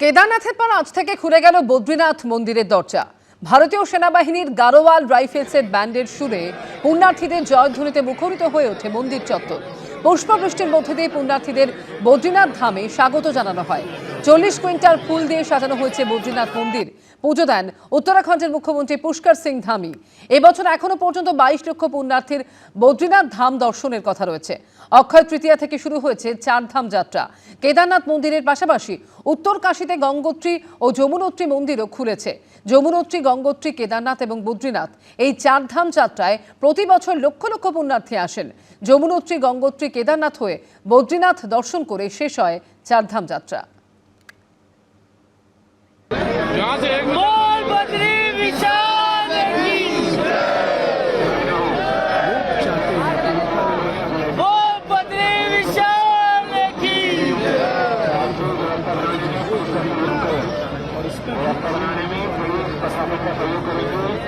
কেদারনাথের পর আজ থেকে খুলে গেল বদ্রীনাথ মন্দিরের দরজা। ভারতীয় সেনাবাহিনীর গারোয়াল রাইফেলসের ব্যান্ডের সুরে পুণ্যার্থীদের জয়ধ্বনিতে মুখরিত হয়ে ওঠে মন্দির চত্বর। পুষ্পবৃষ্টির মধ্যে দিয়ে পুণ্যার্থীদের বদ্রীনাথ ধামে স্বাগত জানানো হয়। চল্লিশ কুইন্টাল ফুল দিয়ে সাজানো হয়েছে বদ্রীনাথ মন্দির। পুজো দেন উত্তরাখণ্ডের মুখ্যমন্ত্রী পুষ্কর সিং ধামি। এবছর এখনও পর্যন্ত বাইশ লক্ষ পুণ্যার্থীর বদ্রীনাথ ধাম দর্শনের কথা রয়েছে। অক্ষয় তৃতীয়া থেকে শুরু হয়েছে চার ধাম যাত্রা। কেদারনাথ মন্দিরের পাশাপাশি উত্তর কাশীতে গঙ্গোত্রী ও যমুনোত্রী মন্দিরও খুলেছে। যমুনোত্রী, গঙ্গোত্রী, কেদারনাথ এবং বদ্রীনাথ এই চার ধাম যাত্রায় প্রতি বছর লক্ষ লক্ষ পুণ্যার্থী আসেন। যমুনোত্রী, গঙ্গোত্রী, কেদারনাথ হয়ে বদ্রীনাথ দর্শন করে শেষ হয় চারধাম যাত্রা। estamos pasando por aquí.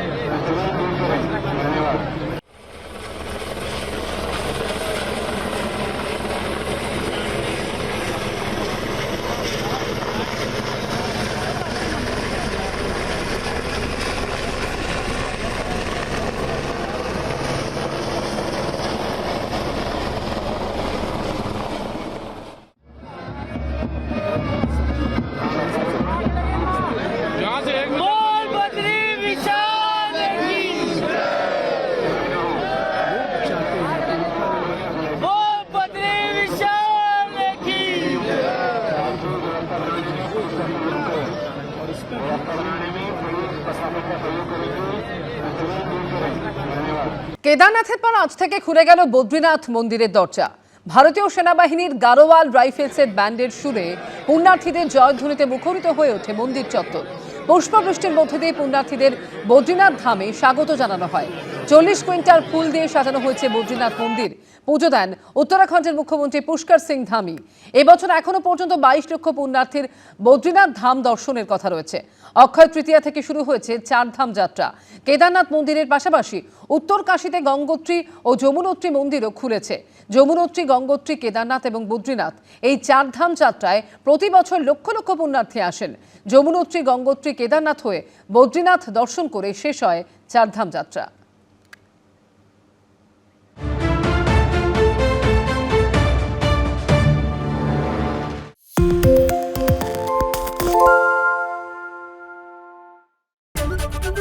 কেদারনাথের পর আজ থেকে খুলে গেল বদ্রীনাথ মন্দিরের দরজা। ভারতীয় সেনাবাহিনীর গারোয়াল রাইফেলসের ব্যান্ডের সুরে পুণ্যার্থীদের জয়ধ্বনিতে মুখরিত হয়ে ওঠে মন্দির চত্বর। পুষ্পবৃষ্টির মধ্যে দিয়ে পুণ্যার্থীদের বদ্রীনাথ ধামে স্বাগত জানানো হয়। চল্লিশ কুইন্টাল ফুল দিয়ে সাজানো হয়েছে বদ্রীনাথ মন্দির। পুজো দেন উত্তরাখণ্ডের মুখ্যমন্ত্রী পুষ্কর সিং ধামি। এবছর এখনও পর্যন্ত বাইশ লক্ষ পুণ্যার্থীর বদ্রীনাথ ধাম দর্শনের কথা রয়েছে। অক্ষয় তৃতীয়া থেকে শুরু হয়েছে চার ধাম যাত্রা। কেদারনাথ মন্দিরের পাশাপাশি উত্তর কাশীতে গঙ্গোত্রী ও যমুনোত্রী মন্দিরও খুলেছে। যমুনোত্রী, গঙ্গোত্রী, কেদারনাথ এবং বদ্রীনাথ এই চার ধাম যাত্রায় প্রতি বছর লক্ষ লক্ষ পুণ্যার্থী আসেন। যমুনোত্রী, গঙ্গোত্রী, কেদারনাথ হয়ে বদ্রীনাথ দর্শন করে শেষ হয় চারধাম যাত্রা।